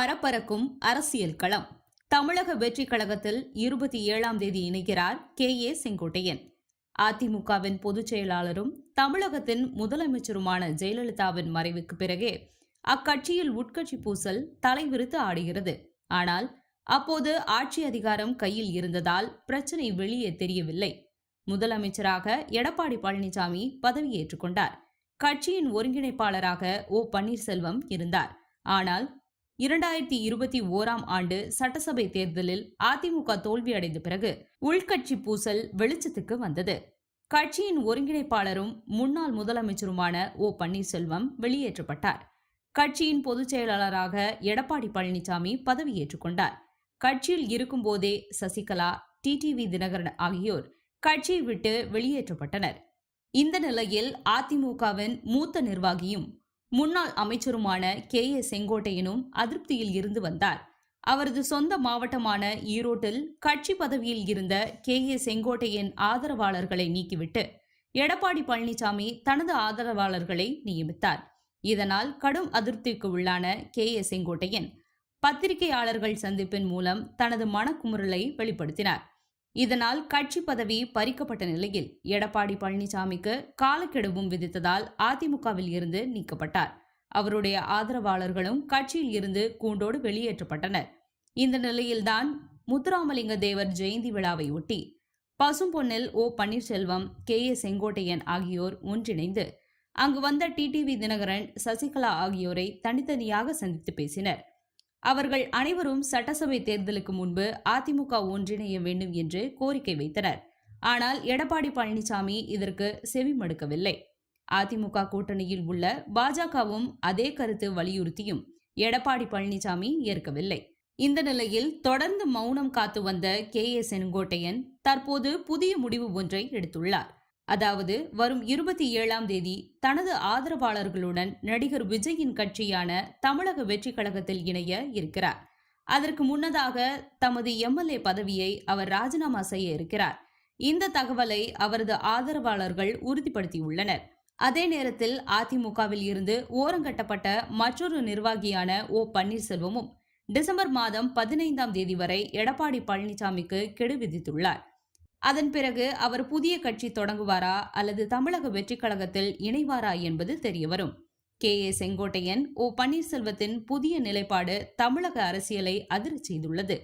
பரபரக்கும் அரசியல் களம். தமிழக வெற்றிக் கழகத்தில் இருபத்தி ஏழாம் தேதி இணைகிறார் கே. ஏ. செங்கோட்டையன். அதிமுகவின் பொதுச் செயலாளரும் தமிழகத்தின் முதலமைச்சருமான ஜெயலலிதாவின் மறைவுக்கு பிறகே அக்கட்சியில் உட்கட்சி பூசல் தலைவிரித்து ஆடுகிறது. ஆனால் அப்போது ஆட்சி அதிகாரம் கையில் இருந்ததால் பிரச்சனை வெளியே தெரியவில்லை. முதலமைச்சராக எடப்பாடி பழனிசாமி பதவியேற்றுக் கொண்டார். கட்சியின் ஒருங்கிணைப்பாளராக ஓ. பன்னீர்செல்வம் இருந்தார். ஆனால் இரண்டாயிரத்தி இருபத்தி ஓராம் ஆண்டு சட்டசபை தேர்தலில் அதிமுக தோல்வியடைந்த பிறகு உள்கட்சி பூசல் வெளிச்சத்துக்கு வந்தது. கட்சியின் ஒருங்கிணைப்பாளரும் முன்னாள் முதலமைச்சருமான ஓ பன்னீர்செல்வம் வெளியேற்றப்பட்டார். கட்சியின் பொதுச் செயலாளராக எடப்பாடி பழனிசாமி பதவியேற்றுக் கொண்டார். கட்சியில் இருக்கும்போதே சசிகலா டிடிவி தினகரன் ஆகியோர் கட்சியை விட்டு வெளியேற்றப்பட்டனர். இந்த நிலையில் அதிமுகவின் மூத்த நிர்வாகியும் முன்னாள் அமைச்சருமான கே. ஏ. செங்கோட்டையனும் அதிருப்தியில் இருந்து வந்தார். அவரது சொந்த மாவட்டமான ஈரோட்டில் கட்சி பதவியில் இருந்த கே. ஏ. செங்கோட்டையன் ஆதரவாளர்களை நீக்கிவிட்டு எடப்பாடி பழனிசாமி தனது ஆதரவாளர்களை நியமித்தார். இதனால் கடும் அதிருப்திக்கு உள்ளான கே. ஏ. செங்கோட்டையன் பத்திரிகையாளர்கள் சந்திப்பின் மூலம் தனது மனக்குமுறலை வெளிப்படுத்தினார். இதனால் கட்சி பதவி பறிக்கப்பட்ட நிலையில் எடப்பாடி பழனிசாமிக்கு காலக்கெடுவும் விதித்ததால் அதிமுகவில் இருந்து நீக்கப்பட்டார். அவருடைய ஆதரவாளர்களும் கட்சியில் இருந்து கூண்டோடு வெளியேற்றப்பட்டனர். இந்த நிலையில்தான் முத்துராமலிங்க தேவர் ஜெயந்தி விழாவை ஒட்டி பசும்பொன்னில் O Panneerselvam K A Sengottaiyan ஆகியோர் ஒன்றிணைந்து அங்கு வந்த டிடிவி தினகரன் சசிகலா ஆகியோரை தனித்தனியாக சந்தித்து பேசினர். அவர்கள் அனைவரும் சட்டசபை தேர்தலுக்கு முன்பு அதிமுக ஒன்றிணைய வேண்டும் என்று கோரிக்கை வைத்தனர். ஆனால் எடப்பாடி பழனிசாமி இதற்கு செவிமடுக்கவில்லை அதிமுக கூட்டணியில் உள்ள பாஜகவும் அதே கருத்து வலியுறுத்தியும் எடப்பாடி பழனிசாமி ஏற்கவில்லை. இந்த நிலையில் தொடர்ந்து மௌனம் காத்து வந்த கே ஏ செங்கோட்டையன் தற்போது புதிய முடிவு ஒன்றை எடுத்துள்ளார். அதாவது வரும் இருபத்தி ஏழாம் தேதி தனது ஆதரவாளர்களுடன் நடிகர் விஜயின் கட்சியான தமிழக வெற்றி கழகத்தில் இணைய இருக்கிறார். அதற்கு முன்னதாக தமது எம்எல்ஏ பதவியை அவர் ராஜினாமா செய்ய இருக்கிறார். இந்த தகவலை அவரது ஆதரவாளர்கள் உறுதிப்படுத்தியுள்ளனர். அதே நேரத்தில் அதிமுகவில் இருந்து ஓரங்கட்டப்பட்ட மற்றொரு நிர்வாகியான ஓ பன்னீர்செல்வமும் டிசம்பர் மாதம் பதினைந்தாம் தேதி வரை எடப்பாடி பழனிசாமிக்கு கெடு விதித்துள்ளார். அதன் பிறகு அவர் புதிய கட்சி தொடங்குவாரா அல்லது தமிழக வெற்றிக் கழகத்தில் இணைவாரா என்பது தெரியவரும். கே. ஏ. செங்கோட்டையன் ஓ. பன்னீர்செல்வத்தின் புதிய நிலைப்பாடு தமிழக அரசியலை அதிரச் செய்துள்ளது.